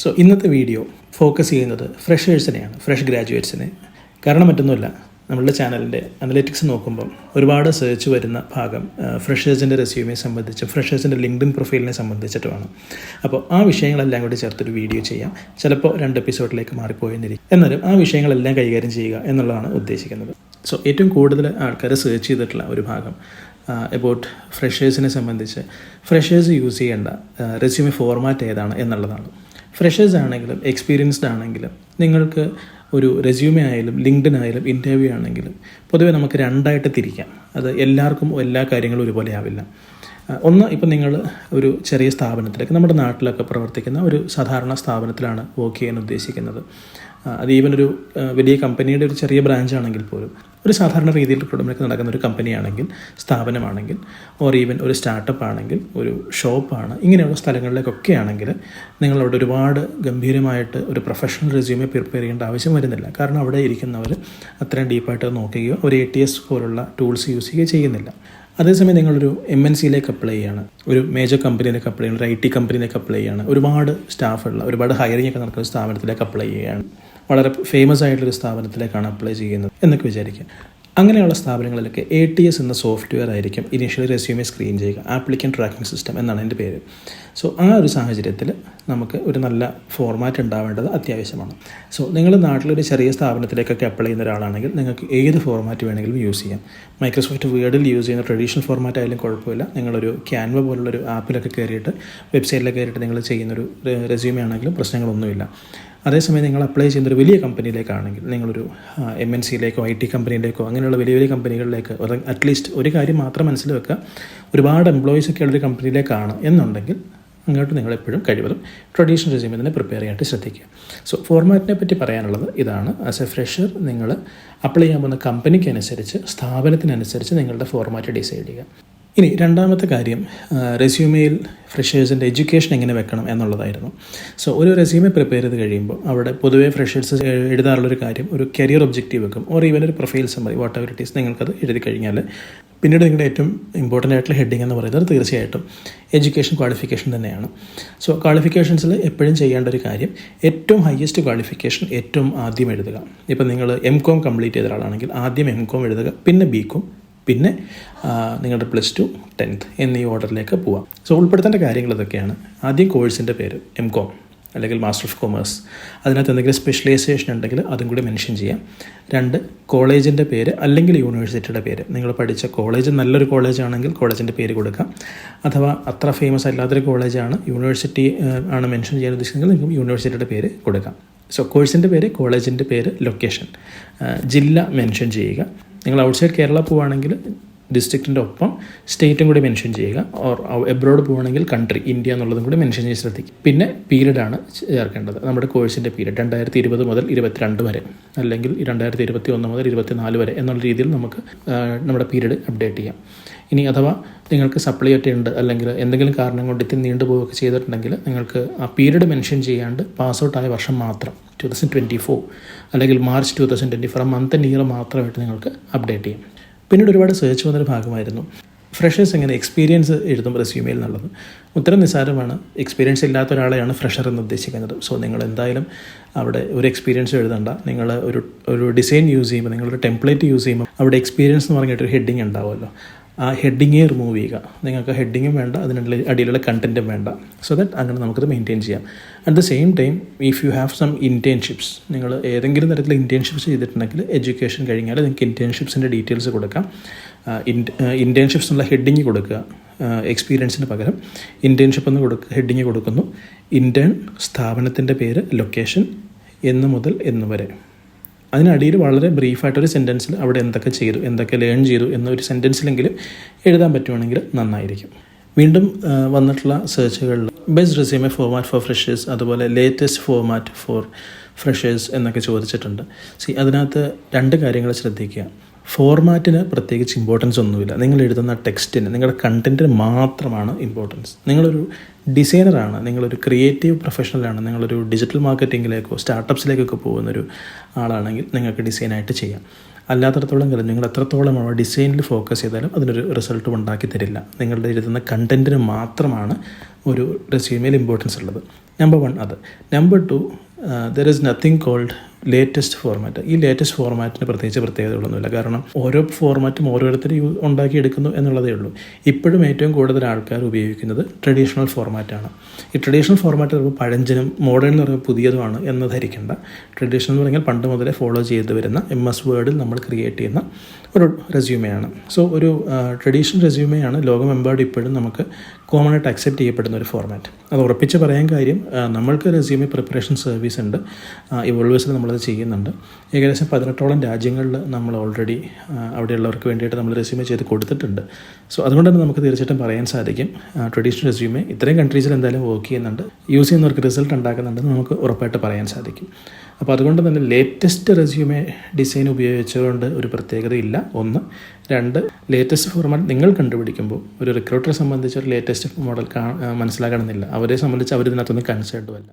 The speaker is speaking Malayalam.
സോ ഇന്നത്തെ വീഡിയോ ഫോക്കസ് ചെയ്യുന്നത് ഫ്രഷേഴ്സിനെയാണ് ഫ്രഷ് ഗ്രാജുവേറ്റ്സിനെ കാരണം മറ്റൊന്നുമില്ല നമ്മളുടെ ചാനലിന്റെ അനലിറ്റിക്സ് നോക്കുമ്പം ഒരുപാട് സെർച്ച് വരുന്ന ഭാഗം ഫ്രഷേഴ്സിന്റെ റെസ്യൂമിനെ സംബന്ധിച്ച് ഫ്രഷേഴ്സിന്റെ ലിങ്ക്ഡിൻ പ്രൊഫൈലിനെ സംബന്ധിച്ചിട്ടുമാണ്. അപ്പോൾ ആ വിഷയങ്ങളെല്ലാം കൂടി ചേർത്തൊരു വീഡിയോ ചെയ്യാം. ചിലപ്പോൾ രണ്ട് എപ്പിസോഡിലേക്ക് മാറിപ്പോയെന്നിരിക്കും. എന്നാലും ആ വിഷയങ്ങളെല്ലാം കൈകാര്യം ചെയ്യുക എന്നുള്ളതാണ് ഉദ്ദേശിക്കുന്നത്. സോ ഏറ്റവും കൂടുതൽ ആൾക്കാർ സെർച്ച് ചെയ്തിട്ടുള്ള ഒരു ഭാഗം എബൌട്ട് ഫ്രഷേഴ്സിനെ സംബന്ധിച്ച് ഫ്രഷേഴ്സ് യൂസ് ചെയ്യേണ്ട റെസ്യൂമെ ഫോർമാറ്റ് ഏതാണ് എന്നുള്ളതാണ്. ഫ്രഷേഴ്സ് ആണെങ്കിലും എക്സ്പീരിയൻസ്ഡ് ആണെങ്കിലും നിങ്ങൾക്ക് ഒരു റെസ്യൂമെ ആയാലും ലിങ്ക്ഡിൻ ആയാലും ഇന്റർവ്യൂ ആണെങ്കിലും പൊതുവേ നമുക്ക് രണ്ടായിട്ട് തിരിക്കാം. അത് എല്ലാവർക്കും എല്ലാ കാര്യങ്ങളും ഒരുപോലെ ആവില്ല. ഒന്ന് ഇപ്പം നിങ്ങൾ ഒരു ചെറിയ സ്ഥാപനത്തിലേക്ക് നമ്മുടെ നാട്ടിലൊക്കെ പ്രവർത്തിക്കുന്ന ഒരു സാധാരണ സ്ഥാപനത്തിലാണ് വർക്ക് ചെയ്യാൻ ഉദ്ദേശിക്കുന്നത്. അത് ഈവൻ ഒരു വലിയ കമ്പനിയുടെ ഒരു ചെറിയ ബ്രാഞ്ച് ആണെങ്കിൽ പോലും ഒരു സാധാരണ രീതിയിൽ റിക്രൂട്ട്മെന്റ് നടക്കുന്ന ഒരു കമ്പനിയാണെങ്കിൽ സ്ഥാപനമാണെങ്കിൽ ഓർ ഈവൻ ഒരു സ്റ്റാർട്ടപ്പ് ആണെങ്കിൽ ഒരു ഷോപ്പാണ് ഇങ്ങനെയുള്ള സ്ഥലങ്ങളിലേക്കൊക്കെ ആണെങ്കിൽ നിങ്ങളവിടെ ഒരുപാട് ഗംഭീരമായിട്ട് ഒരു പ്രൊഫഷണൽ റെസ്യൂമെ പ്രിപ്പയർ ചെയ്യേണ്ട ആവശ്യം വരുന്നില്ല. കാരണം അവിടെ ഇരിക്കുന്നവർ അത്രയും ഡീപ്പായിട്ട് നോക്കുകയോ ഒരു എ ടി എസ് പോലുള്ള ടൂൾസ് യൂസ് ചെയ്യുകയോ ചെയ്യുന്നില്ല. അതേസമയം നിങ്ങളൊരു എം എൻ സിയിലേക്ക് അപ്ലൈ ചെയ്യാണ്. ഒരു മേജർ കമ്പനിയിലേക്ക് അപ്ലൈ ചെയ്യണം ഒരു ഐ ടി കമ്പനിയിലേക്ക് അപ്ലൈ ചെയ്യാണ്. ഒരുപാട് സ്റ്റാഫുള്ള ഒരുപാട് ഹയറിംഗ് ഒക്കെ നടക്കുന്ന സ്ഥാപനത്തിലേക്ക് അപ്ലൈ ചെയ്യുകയാണ്. വളരെ ഫേമസ് ആയിട്ടുള്ളൊരു സ്ഥാപനത്തിലേക്കാണ് അപ്ലൈ ചെയ്യുന്നത് എന്നൊക്കെ വിചാരിക്കുക. അങ്ങനെയുള്ള സ്ഥാപനങ്ങളിലൊക്കെ എ ടി എസ് എന്ന സോഫ്റ്റ്വെയർ ആയിരിക്കും ഇനീഷ്യലി റെസ്യൂമെ സ്ക്രീൻ ചെയ്യുക ആപ്ലിക്കൻ ട്രാക്കിംഗ് സിസ്റ്റം എന്നാണ് എന്റെ പേര്. സോ ആ ഒരു സാഹചര്യത്തിൽ നമുക്ക് ഒരു നല്ല ഫോർമാറ്റ് ഉണ്ടാവേണ്ടത് അത്യാവശ്യമാണ്. സോ നിങ്ങൾ നാട്ടിലൊരു ചെറിയ സ്ഥാപനത്തിലേക്കൊക്കെ അപ്ലൈ ചെയ്യുന്ന ഒരാളാണെങ്കിൽ നിങ്ങൾക്ക് ഏത് ഫോർമാറ്റ് വേണമെങ്കിലും യൂസ് ചെയ്യാം. മൈക്രോസോഫ്റ്റ് വേർഡിൽ യൂസ് ചെയ്യുന്ന ട്രഡീഷണൽ ഫോർമാറ്റ് ആയാലും കുഴപ്പമില്ല. നിങ്ങളൊരു ക്യാൻവ പോലുള്ളൊരു ആപ്പിലൊക്കെ കയറിയിട്ട് വെബ്സൈറ്റിലൊക്കെ കയറിയിട്ട് നിങ്ങൾ ചെയ്യുന്നൊരു റെസ്യൂമെ ആണെങ്കിലും പ്രശ്നങ്ങളൊന്നുമില്ല. അതേസമയം നിങ്ങൾ അപ്ലൈ ചെയ്യുന്ന ഒരു വലിയ കമ്പനിയിലേക്കാണെങ്കിൽ നിങ്ങളൊരു എം എൻ സിയിലേക്കോ ഐ ടി കമ്പനിയിലേക്കോ അങ്ങനെയുള്ള വലിയ വലിയ കമ്പനികളിലേക്ക് അറ്റ്ലീസ്റ്റ് ഒരു കാര്യം മാത്രം മനസ്സിൽ വെക്കുക ഒരുപാട് എംപ്ലോയീസ് ഒക്കെ ഉള്ളൊരു കമ്പനിയിലേക്കാണ് എന്നുണ്ടെങ്കിൽ അങ്ങോട്ട് നിങ്ങൾ എപ്പോഴും കഴിവതും ട്രഡീഷണൽ റെസ്യൂമെ തന്നെ പ്രിപ്പയർ ചെയ്യാനായിട്ട് ശ്രദ്ധിക്കുക. സോ ഫോർമാറ്റിനെ പറ്റി പറയാനുള്ളത് ഇതാണ്. ആസ് എ ഫ്രഷർ നിങ്ങൾ അപ്ലൈ ചെയ്യാൻ പോകുന്ന കമ്പനിക്കനുസരിച്ച് സ്ഥാപനത്തിനനുസരിച്ച് നിങ്ങളുടെ ഫോർമാറ്റ് ഡിസൈഡ് ചെയ്യുക. ഇനി രണ്ടാമത്തെ കാര്യം റെസ്യൂമെയിൽ ഫ്രഷേഴ്സിന്റെ എഡ്യൂക്കേഷൻ എങ്ങനെ വെക്കണം എന്നുള്ളതായിരുന്നു. സോ ഒരു റെസ്യൂമെ പ്രിപ്പയർ ചെയ്ത് കഴിയുമ്പോൾ അവിടെ പൊതുവേ ഫ്രഷേഴ്സ് എഴുതാറുള്ളൊരു കാര്യം ഒരു കരിയർ ഒബ്ജക്റ്റീവ് വെക്കും ഓർ ഈവൻ ഒരു profile summary whatever it is നിങ്ങൾക്കത് എഴുതി കഴിഞ്ഞാൽ. പിന്നീട് നിങ്ങളുടെ ഏറ്റവും ഇമ്പോർട്ടന്റ് ആയിട്ടുള്ള ഹെഡിങ് എന്ന് പറയുന്നത് തീർച്ചയായിട്ടും എഡ്യൂക്കേഷൻ ക്വാളിഫിക്കേഷൻ തന്നെയാണ്. സോ ക്വാളിഫിക്കേഷൻസിൽ എപ്പോഴും ചെയ്യേണ്ട ഒരു കാര്യം ഏറ്റവും ഹയസ്റ്റ് ക്വാളിഫിക്കേഷൻ ഏറ്റവും ആദ്യം എഴുതുക. ഇപ്പം നിങ്ങൾ എം കോം കംപ്ലീറ്റ് ചെയ്ത ഒരാളാണെങ്കിൽ ആദ്യം എം കോം എഴുതുക പിന്നെ ബി കോം പിന്നെ നിങ്ങളുടെ പ്ലസ് ടു ടെൻത്ത് എന്നീ ഓർഡറിലേക്ക് പോവാം. സോ ഉൾപ്പെടുത്തേണ്ട കാര്യങ്ങൾ ഇതൊക്കെയാണ്. ആദ്യം കോഴ്സിന്റെ പേര് എം കോം അല്ലെങ്കിൽ മാസ്റ്റർ ഓഫ് കൊമേഴ്സ് അതിനകത്ത് എന്തെങ്കിലും സ്പെഷ്യലൈസേഷൻ ഉണ്ടെങ്കിൽ അതും കൂടി മെൻഷൻ ചെയ്യാം. രണ്ട് കോളേജിന്റെ പേര് അല്ലെങ്കിൽ യൂണിവേഴ്സിറ്റിയുടെ പേര്. നിങ്ങൾ പഠിച്ച കോളേജ് നല്ലൊരു കോളേജ് ആണെങ്കിൽ കോളേജിന്റെ പേര് കൊടുക്കാം. അഥവാ അത്ര ഫേമസ് അല്ലാത്തൊരു കോളേജാണ് യൂണിവേഴ്സിറ്റി ആണ് മെൻഷൻ ചെയ്യാൻ ഉദ്ദേശിക്കുന്നത് നിങ്ങൾക്ക് യൂണിവേഴ്സിറ്റിയുടെ പേര് കൊടുക്കാം. സോ കോഴ്സിന്റെ പേര് കോളേജിന്റെ പേര് ലൊക്കേഷൻ ജില്ല മെൻഷൻ ചെയ്യുക. നിങ്ങൾ ഔട്ട്സൈഡ് കേരള പോവുകയാണെങ്കിൽ ഡിസ്ട്രിക്റ്റിന്റെ ഒപ്പം സ്റ്റേറ്റും കൂടി മെൻഷൻ ചെയ്യുക. ഓർ എബ്രോഡ് പോവുകയാണെങ്കിൽ കൺട്രി ഇന്ത്യ എന്നുള്ളതും കൂടി മെൻഷൻ ചെയ്ത് ശ്രദ്ധിക്കുക. പിന്നെ പീരീഡാണ് ചേർക്കേണ്ടത്. നമ്മുടെ കോഴ്സിന്റെ പീരീഡ് രണ്ടായിരത്തി ഇരുപത് മുതൽ ഇരുപത്തിരണ്ട് വരെ. അല്ലെങ്കിൽ രണ്ടായിരത്തി ഇരുപത്തി ഒന്ന് മുതൽ ഇരുപത്തിനാല് വരെ എന്നുള്ള രീതിയിൽ നമുക്ക് നമ്മുടെ പീരീഡ് അപ്ഡേറ്റ് ചെയ്യാം. ഇനി അഥവാ നിങ്ങൾക്ക് സപ്ലൈ ഉണ്ട് അല്ലെങ്കിൽ എന്തെങ്കിലും കാരണം കൊണ്ട് ഇത്തിരി നീണ്ടുപോവുകയൊക്കെ ചെയ്തിട്ടുണ്ടെങ്കിൽ നിങ്ങൾക്ക് ആ പീരീഡ് മെൻഷൻ ചെയ്യാണ്ട് പാസ് ഔട്ട് ആയ വർഷം മാത്രം ടു തൗസൻഡ് ട്വന്റി ഫോർ അല്ലെങ്കിൽ March two thousand twenty four ആ മന്ത് ഇയർ മാത്രമായിട്ട് നിങ്ങൾക്ക് അപ്ഡേറ്റ് ചെയ്യും. പിന്നീട് ഒരുപാട് സെർച്ച് വന്നൊരു ഭാഗമായിരുന്നു. ഫ്രഷേഴ്സ് എങ്ങനെ എക്സ്പീരിയൻസ് എഴുതും റെസ്യൂമെയിൽ എന്നുള്ളത്. ഉത്തരം നിസ്സാരമാണ്. എക്സ്പീരിയൻസ് ഇല്ലാത്ത ഒരാളെയാണ് ഫ്രഷർ എന്ന് ഉദ്ദേശിക്കുന്നത്. സോ നിങ്ങൾ എന്തായാലും അവിടെ ഒരു എക്സ്പീരിയൻസ് എഴുതണ്ട. നിങ്ങൾ ഒരു ഒരു ഡിസൈൻ യൂസ് ചെയ്യുമ്പോൾ നിങ്ങളൊരു ടെംപ്ലേറ്റ് യൂസ് ചെയ്യുമ്പോൾ അവിടെ എക്സ്പീരിയൻസ് എന്ന് പറഞ്ഞിട്ടൊരു ഹെഡിങ് ഉണ്ടാവുമല്ലോ. ആ ഹെഡിങ് റിമൂവ് ചെയ്യുക. നിങ്ങൾക്ക് ഹെഡിങ്ങും വേണ്ട അതിനുള്ള അടിയിലുള്ള കണ്ടന്റും വേണ്ട. സോ ദാറ്റ് അങ്ങനെ നമുക്കത് മെയിന്റെയിൻ ചെയ്യാം. At the same time if you have some internships നിങ്ങൾ ഏതെങ്കിലും തരത്തിൽ ഇന്റേൺഷിപ്സ് ചെയ്തിട്ടുണ്ടെങ്കിൽ എഡ്യൂക്കേഷൻ കഴിഞ്ഞാൽ നിങ്ങൾക്ക് ഇന്റേൺഷിപ്സിന്റെ ഡീറ്റെയിൽസ് കൊടുക്കാം. ഇന്റേൺഷിപ്സ് എന്നുള്ള ഹെഡിങ് കൊടുക്കുക. എക്സ്പീരിയൻസിന് പകരം ഇന്റേൺഷിപ്പ് എന്ന് കൊടുക്കുക ഹെഡിങ് കൊടുക്കുന്നു. ഇന്റേൺ സ്ഥാപനത്തിന്റെ പേര് ലൊക്കേഷൻ എന്നു മുതൽ എന്ന് വരെ. അതിനടിയിൽ വളരെ ബ്രീഫായിട്ടൊരു സെന്റൻസിൽ അവിടെ എന്തൊക്കെ ചെയ്തു എന്തൊക്കെ ലേൺ ചെയ്തു എന്നൊരു സെന്റൻസിലെങ്കിലും എഴുതാൻ പറ്റുവാണെങ്കിൽ നന്നായിരിക്കും. വീണ്ടും വന്നിട്ടുള്ള സെർച്ചുകളിൽ best resume format for freshers അതുപോലെ ലേറ്റസ്റ്റ് ഫോർമാറ്റ് ഫോർ ഫ്രഷേഴ്സ് എന്നൊക്കെ ചോദിച്ചിട്ടുണ്ട്. സി അതിനകത്ത് രണ്ട് കാര്യങ്ങൾ ശ്രദ്ധിക്കുക. ഫോർമാറ്റിന് പ്രത്യേകിച്ച് ഇമ്പോർട്ടൻസ് ഒന്നുമില്ല. നിങ്ങൾ എഴുതുന്ന ടെക്സ്റ്റിന് നിങ്ങളുടെ കണ്ടന്റിന് മാത്രമാണ് ഇമ്പോർട്ടൻസ് നിങ്ങളൊരു ഡിസൈനറാണ് നിങ്ങളൊരു ക്രിയേറ്റീവ് പ്രൊഫഷണലാണ് നിങ്ങളൊരു ഡിജിറ്റൽ മാർക്കറ്റിങ്ങിലേക്കോ സ്റ്റാർട്ടപ്സിലേക്കൊക്കെ പോകുന്നൊരു ആളാണെങ്കിൽ നിങ്ങൾക്ക് ഡിസൈനായിട്ട് ചെയ്യാം. അല്ലാത്തടത്തോളം കാലം നിങ്ങൾ എത്രത്തോളം ആ ഡിസൈനിൽ ഫോക്കസ് ചെയ്താലും അതിനൊരു റിസൾട്ടും ഉണ്ടാക്കി തരില്ല. നിങ്ങളുടെ എഴുതുന്ന കണ്ടന്റിന് മാത്രമാണ് ഒരു റെസ്യൂമിൽ ഇമ്പോർട്ടൻസ് ഉള്ളത്. നമ്പർ വൺ അത്. Number two there is nothing called latest format ഈ ലേറ്റസ്റ്റ് ഫോർമാറ്റിന് പ്രത്യേകിച്ച് പ്രത്യേകതകളൊന്നുമില്ല. കാരണം ഓരോ ഫോർമാറ്റും ഓരോരുത്തർ യൂ ഉണ്ടാക്കിയെടുക്കുന്നു എന്നുള്ളതേ ഉള്ളൂ. ഇപ്പോഴും ഏറ്റവും കൂടുതൽ ആൾക്കാർ ഉപയോഗിക്കുന്നത് ട്രഡീഷണൽ ഫോർമാറ്റാണ് ഈ ട്രഡീഷണൽ ഫോർമാറ്റ് പറയുമ്പോൾ പഴഞ്ചനും മോഡേൺ എന്ന് പറയുമ്പോൾ പുതിയതുമാണ് എന്ന് ധരിക്കേണ്ട. ട്രഡീഷണൽ എന്ന് പറഞ്ഞാൽ പണ്ട് മുതലേ ഫോളോ ചെയ്ത് വരുന്ന എം എസ് വേർഡിൽ നമ്മൾ ക്രിയേറ്റ് ചെയ്യുന്ന ഒരു റെസ്യൂമെയാണ് സോ ഒരു ട്രഡീഷണൽ റെസ്യൂമെയാണ് ലോകമെമ്പാടും ഇപ്പോഴും നമുക്ക് കോമൺ ആയിട്ട് അക്സെപ്റ്റ് ചെയ്യപ്പെടുന്ന ഒരു ഫോർമാറ്റ് അത് ഉറപ്പിച്ച് പറയാൻ കാര്യം നമ്മൾക്ക് റെസ്യൂമെ പ്രിപ്പറേഷൻ സർവീസ് ഉണ്ട്. ഇവോൾവേഴ്സിൽ നമ്മളത് ചെയ്യുന്നുണ്ട്. ഏകദേശം പതിനെട്ടോളം രാജ്യങ്ങളിൽ നമ്മൾ ഓൾറെഡി അവിടെയുള്ളവർക്ക് വേണ്ടിയിട്ട് നമ്മൾ റെസ്യൂമേ ചെയ്ത് കൊടുത്തിട്ടുണ്ട്. സോ അതുകൊണ്ട് തന്നെ നമുക്ക് തീർച്ചയായിട്ടും പറയാൻ സാധിക്കും. ട്രഡീഷണൽ റെസ്യൂമേ ഇത്രയും കൺട്രീസിൽ എന്തായാലും വർക്ക് ചെയ്യുന്നുണ്ട്. യൂസ് ചെയ്യുന്നവർക്ക് റിസൾട്ട് ഉണ്ടാക്കുന്നുണ്ടെന്ന് നമുക്ക് ഉറപ്പായിട്ട് പറയാൻ സാധിക്കും. അപ്പോൾ അതുകൊണ്ട് തന്നെ ലേറ്റസ്റ്റ് റെസ്യൂമേ ഡിസൈൻ ഉപയോഗിച്ചുകൊണ്ട് ഒരു പ്രത്യേകതയില്ല ഒന്ന്. രണ്ട്. ലേറ്റസ്റ്റ് ഫോർമാറ്റ് നിങ്ങൾ കണ്ടുപിടിക്കുമ്പോൾ ഒരു റിക്രൂട്ടറെ സംബന്ധിച്ച് ഒരു ലേറ്റസ്റ്റ് മോഡൽ കാ മനസ്സിലാക്കണമെന്നില്ല. അവരെ സംബന്ധിച്ച് അവർ ഇതിനകത്തൊന്നും കൺസേർഡും അല്ല